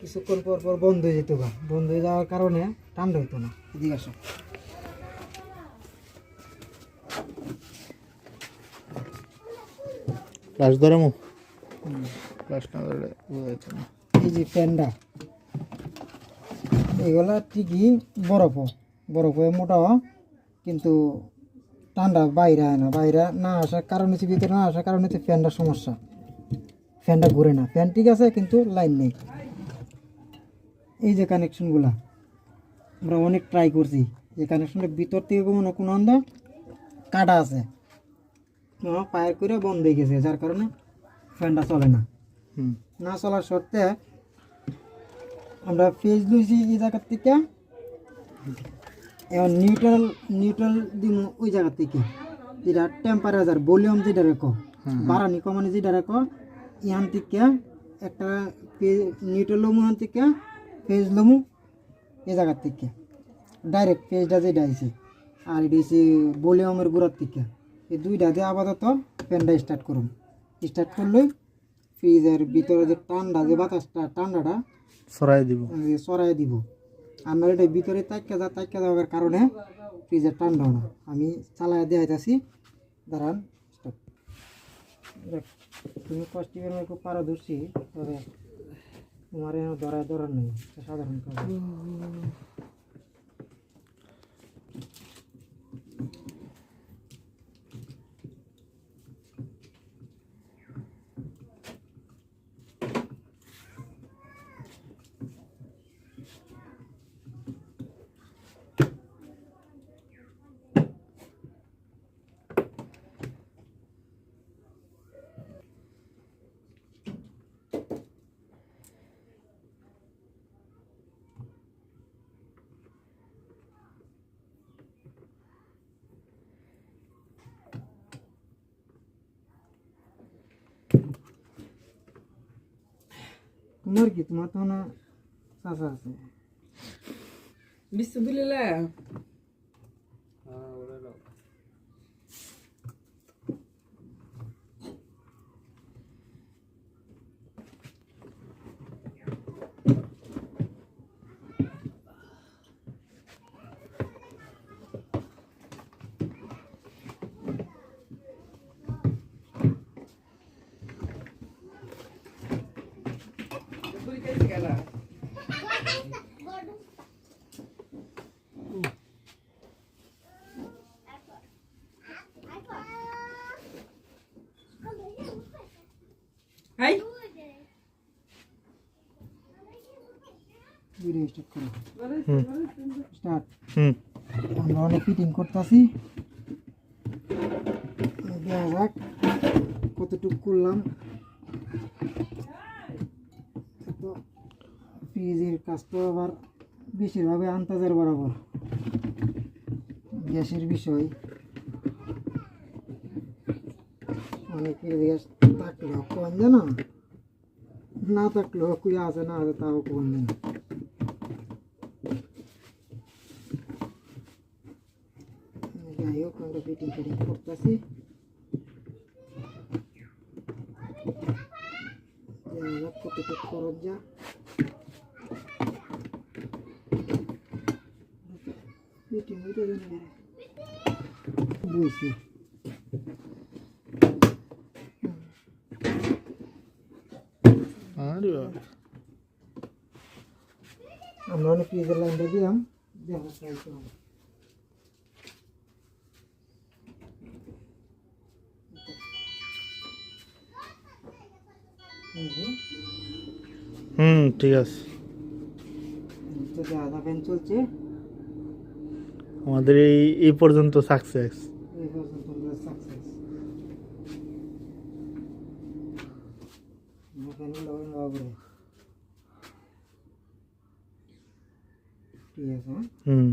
কিছুক্ষণ পর পর বন্ধ হয়ে যেত গা। বন্ধ হয়ে যাওয়ার কারণে ঠান্ডা হতো না। এদিকে আসো। ফ্লাশ ধরে মু? ফ্লাশ না ধরলে বোঝা না। এই যে ফ্যানটা এগুলা ঠিকই বরফ। বরফ হয়ে মোটা কিন্তু ঠান্ডা বাইরে হয় না। বাইরে না আসার কারণ হচ্ছে ভিতরে না আসার কারণ হচ্ছে ফ্যানটার সমস্যা। ফ্যানটা ঘুরে না। ফ্যান ঠিক আছে কিন্তু লাইন নেই। এই যে কানেকশনগুলা আমরা অনেক ট্রাই করছি। যে কানেকশনটা ভিতর থেকে কোনো কোনো অন্ধ কাটা আছে। পায়ের করে বন্ধ হয়ে গেছে যার কারণে ফ্যানটা চলে না। হুম। না চলার সত্ত্বে আমরা ফেজ লইছি এই জায়গার থেকে। এখন নিউট্রাল নিউট্রাল দিন ওই জায়গার থেকে। যেটা টেম্পারেচার ভলিউম যেটা রেখো বাড়ানি কমানি যেটা রেখো ইহান থেকে একটা নিউট্রাল থেকে ফেজ লমু এ জায়গার থেকে। ডাইরেক্ট ফেজটা যেটা আইছে আর এটা হচ্ছে ভলিউমের গুড়ার থেকে। এই দুইটা দিয়ে আপাতত ফ্যানটা স্টার্ট করুন। স্টার্ট করলেই ফ্রিজের ভিতরে যে ঠান্ডা যে বাতাসটা ঠান্ডাটা সরাই দিব। সরাই দিব। আমার এটা ভিতরে তাক্কা যা তাক্কা যাওয়ার কারণে ফ্রিজের ঠান্ডা না। আমি চালায় দেখাইতেছি দাঁড়ান তুমি কষ্ট খুব পারদর্শী তবে তোমার ধরায় ধরার নেই সাধারণ কাজ। তোমার কি তোমার তো না চাষা আছে বিশ্ববিদ্যালয় ভিডিও স্টার্ট করো। স্টার্ট হুম। আমরা অনেক ফিটিং করতেছি। দেখা যাক কতটুকু করলাম। তো ফ্রিজের কাজ তো আবার বেশিরভাবে আন্তাজের বরাবর। গ্যাসের বিষয়। অনেকের গ্যাস থাকলেও কম যায় না না থাকলেও কুই আছে না আছে তাও কম যায় না যাই হোক আমরা ফিটিং ফিটিং করতেছি যাই হোক কতটুকু খরচ যা ফিটিং হইতে জানি বুঝছি আরে বাবা। আমরা অনেক ফ্রিজের লাইনটা দিলাম দেখা হুম ঠিক আছে। আধা ফ্যান চলছে। আমাদের এই এই পর্যন্ত সাকসেস এই পর্যন্ত সাকসেস ঠিক আছে হ্যাঁ? হুম।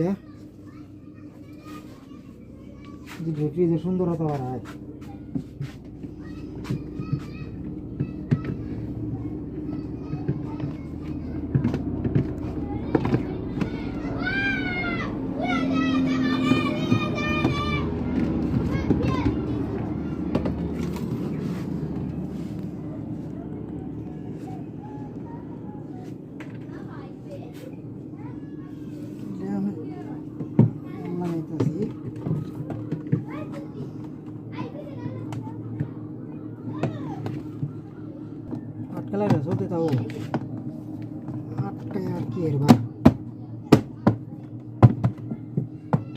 যেটা যে ফ্রিজের সুন্দরতা বাড়ায়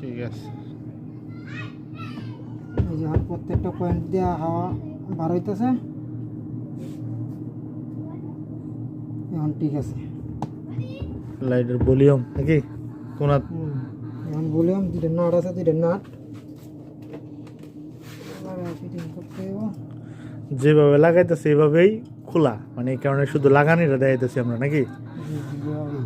ঠিক আছে। এই যে প্রত্যেকটা পয়েন্ট দিয়ে হাওয়া বার হইতেছে। এখন ঠিক আছে। লাইটের ভলিউম নাকি? কোনা এখন বললাম দুইটা নাট আছে দুইটা নাট যেভাবে লাগাইতেছে এইভাবেই খোলা। মানে এই কারণে শুধু লাগানিটা দেখাইতেছি আমরা নাকি জি, জি, এভাবেই।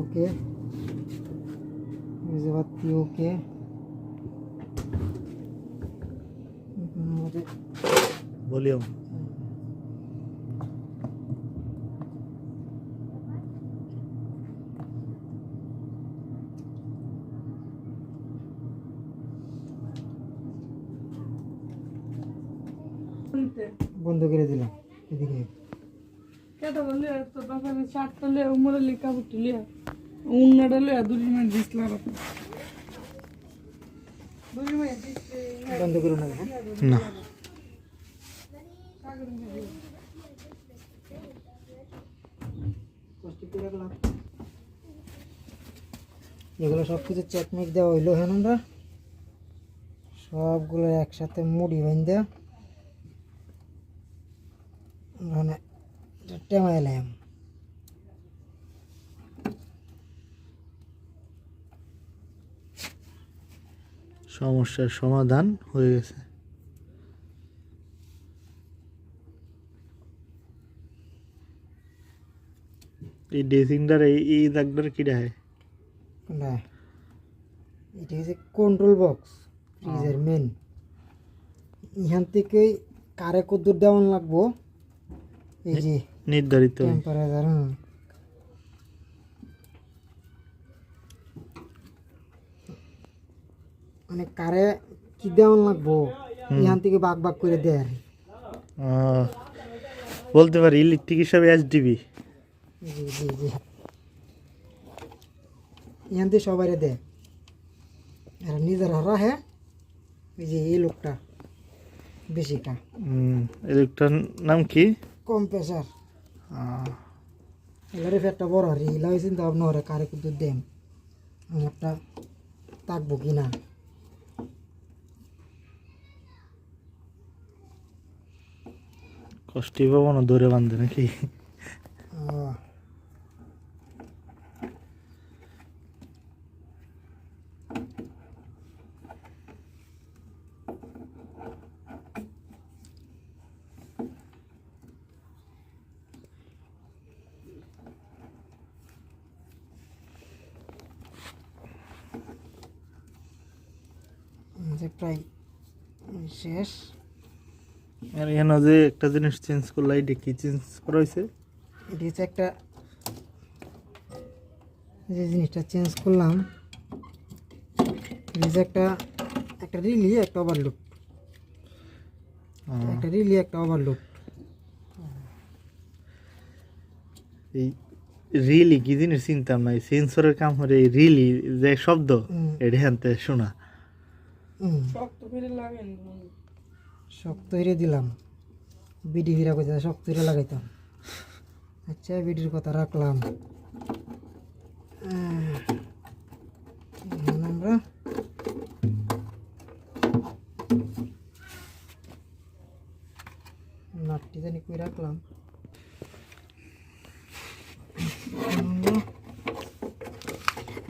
ওকে আমাদের ভলিউম বন্ধ করে দিলাম। এদিকে। কেটা বললি তো বাপারে চারটা লিয়া উমরে লিখা বুটি লিয়া উন্নাটা লিয়া দুই মিনিট দিসলা রাত দুই মিনিট দিচ্ছে বন্ধ করুন না হ্যাঁ? এগুলো সব কিছু চেকমেক দেওয়া হইল হ্যাঁ আমরা সবগুলো একসাথে মুড়ি বাইন্দা মানে টেমাইলাম। সমস্যার সমাধান হয়ে গেছে। এই ড্রেসিংটার এই এই দাগটার কি না। এটা হচ্ছে কন্ট্রোল বক্স ফ্রিজের মেন এখান থেকে কারে কদ্দুর দেওয়ান লাগবো? এই যে নির্ধারিত। টেম্পারেচার মানে কারে কি দেওয়ান লাগবো? ইহান থেকে বাগ বাগ করে দেয় বলতে পারি ইলেকট্রিক হিসাবে জি জি জি। এখান থেকে সবাই দেয়। আর নিজেরা রাহে এই যে এই লোকটা বেশিটা। এটার নাম কি? কম প্রেশার আহ, এলারে বড় হরে হয়েছে চিন্তা ভাবনা হরে কারে কিন্তু দেম আমারটা থাকব কি না? কষ্টই পাবো না ধরে বান্ধে নাকি? আমাদের প্রায় শেষ। আর এখানে যে একটা জিনিস চেঞ্জ করল এটা কি চেঞ্জ করা হয়েছে? এটি হচ্ছে একটা যে জিনিসটা চেঞ্জ করলাম এটি একটা একটা রিলি একটা ওভারলুক একটা রিলি একটা ওভারলুক এই রিলি কি জিনিস চিন্তাম না সেন্সরের কাম করে এই রিলি যে শব্দ এটা হানতে শোনা। শক্ত করে লাগেন। শক্ত হিরে দিলাম। বিডি হিরা কইতে শক্ত হিরে লাগাইতাম। আচ্ছা বিডির কথা রাখলাম। আমরা নাটটি জানি কই রাখলাম।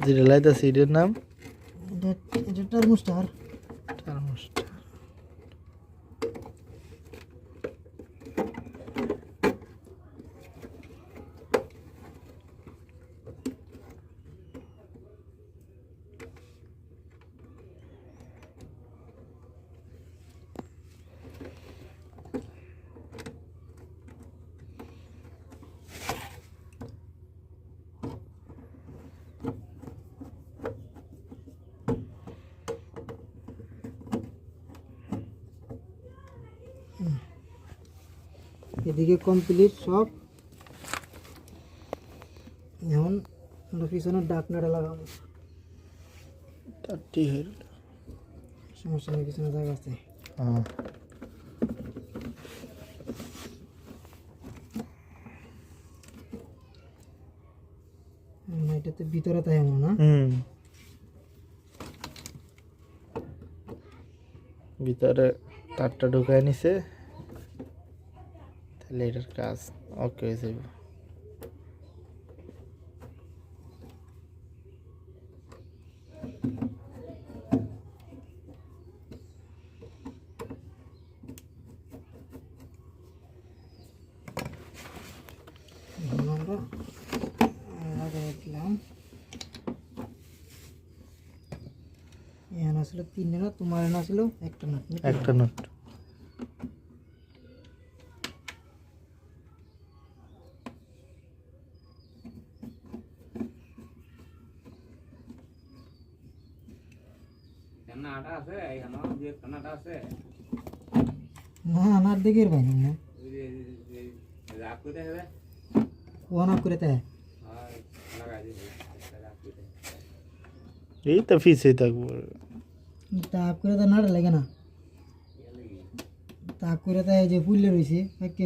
যেটা লাইতাছে এটার নাম? এটা এটা টার্মোস্টার এদিকে কমপ্লিট সব। এখন আমরা পিছনে ডাকনাটা লাগাবো। সমস্যা নেই পিছনে জায়গা আছে। হ্যাঁ না এটাতে ভিতরে তাই এমন না? হুম। ভিতরে তারটা ঢুকায় নিছে। তাহলে এটার কাজ। ওকে হয়ে যাবে। এখন আমরা লাগাই দিলাম এখানে আসলে তিনটে না তোমার এখানে আসলে একটা না। একটা নোট। কান্নাটা আছে এখানে যে কান্নাটা আছে না আমার দিকের ভাই না ওই যে যে রাগ করে হবে ওয়ান আপ করে তাই আর লাগাই দিবি রাগ করে এই তো ফিসে থাকব তাপ করে তো নাড়া লাগে না তাপ করে তাই এই যে ফুললে রয়েছে পাইকে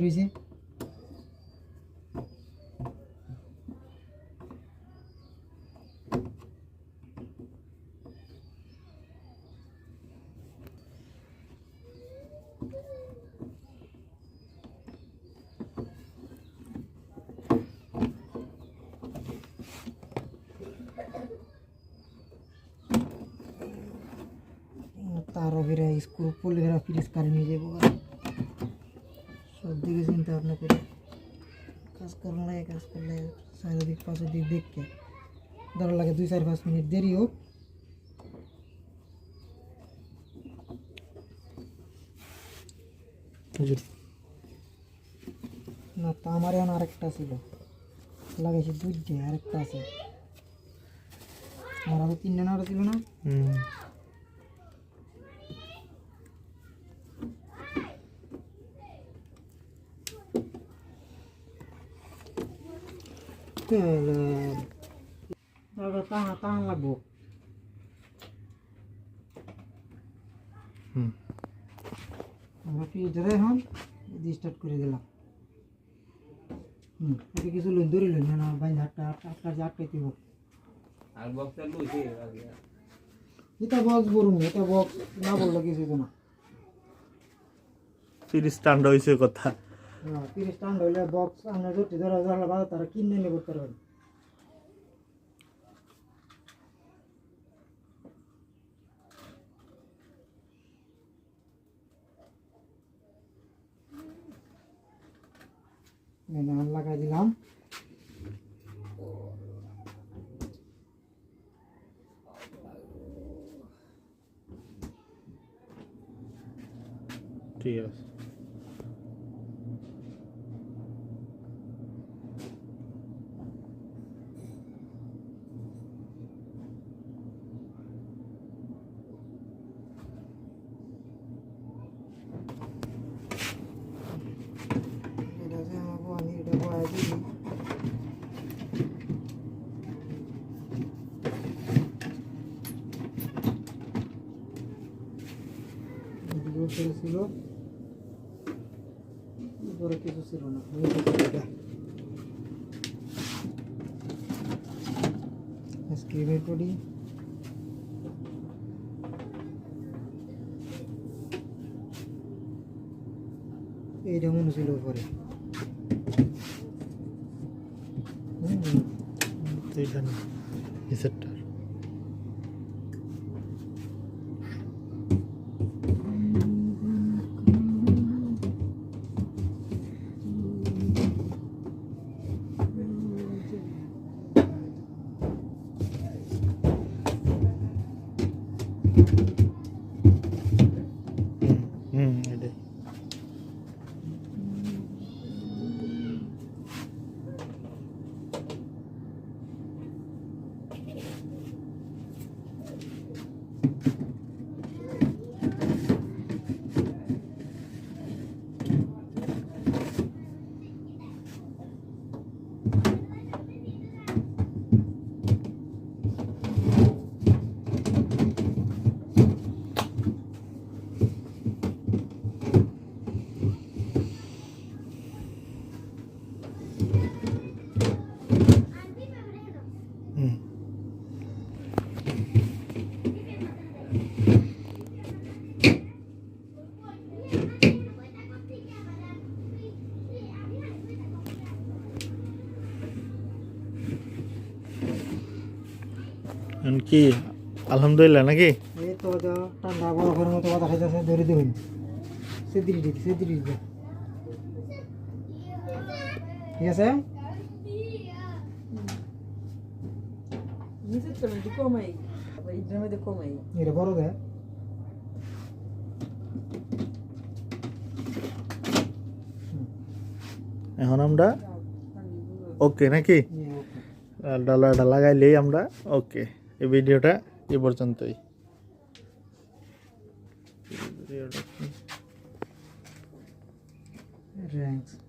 পড়লে ফিরে ফ্রিজ কারে নিয়ে যাব সব দিকে চিন্তা ভাবনা করে। কাজ করার লাগে কাজ করলে চারিদিক পাশের দিক দেখকে ধরো লাগে দুই চার পাঁচ মিনিট দেরি হোক। না তা আমার এখন আরেকটা ছিল। লাগাইছি দুইটে আরেকটা আছে। আমার আরও তিনটে নাড়া ছিল না? স্টার্ট করে দিলাম হুম। এটা কিছু লোন ধরে লোন না বাইন হাটটা আটটা যে আটকাই দিব আর বক্সটা লুইছে এটা বক্স বলুন এটা বক্স না বলল কিছু না ফির স্ট্যান্ড হয়েছে কথা। তিরিশ টান হইলে বক্স আমরা ধরতে ধরা ধরা বাজার তারা কিনে নিয়ে করতে পারবেন লাগাই দিলাম। ঠিক আছে এটা যে আমাকে আমি এটা বয়া দিই এদিকে উপরে ছিল? উপরে কিছু ছিল না। করি এইটা মনে ছিল উপরে। হুম তো এখানে নিচেরটা হুম হুম এটাই এখন কি? আলহামদুলিল্লাহ নাকি? এই তো ঠান্ডা বরফের মতো কথা খাইতেছে ধরে দিবেন ঠিক আছে? এটা বড় দেয় এখন আমরা ওকে নাকি? আর ডলারটা লাগাইলেই আমরা ওকে এই ভিডিওটা এ পর্যন্তই। র্যাঙ্কস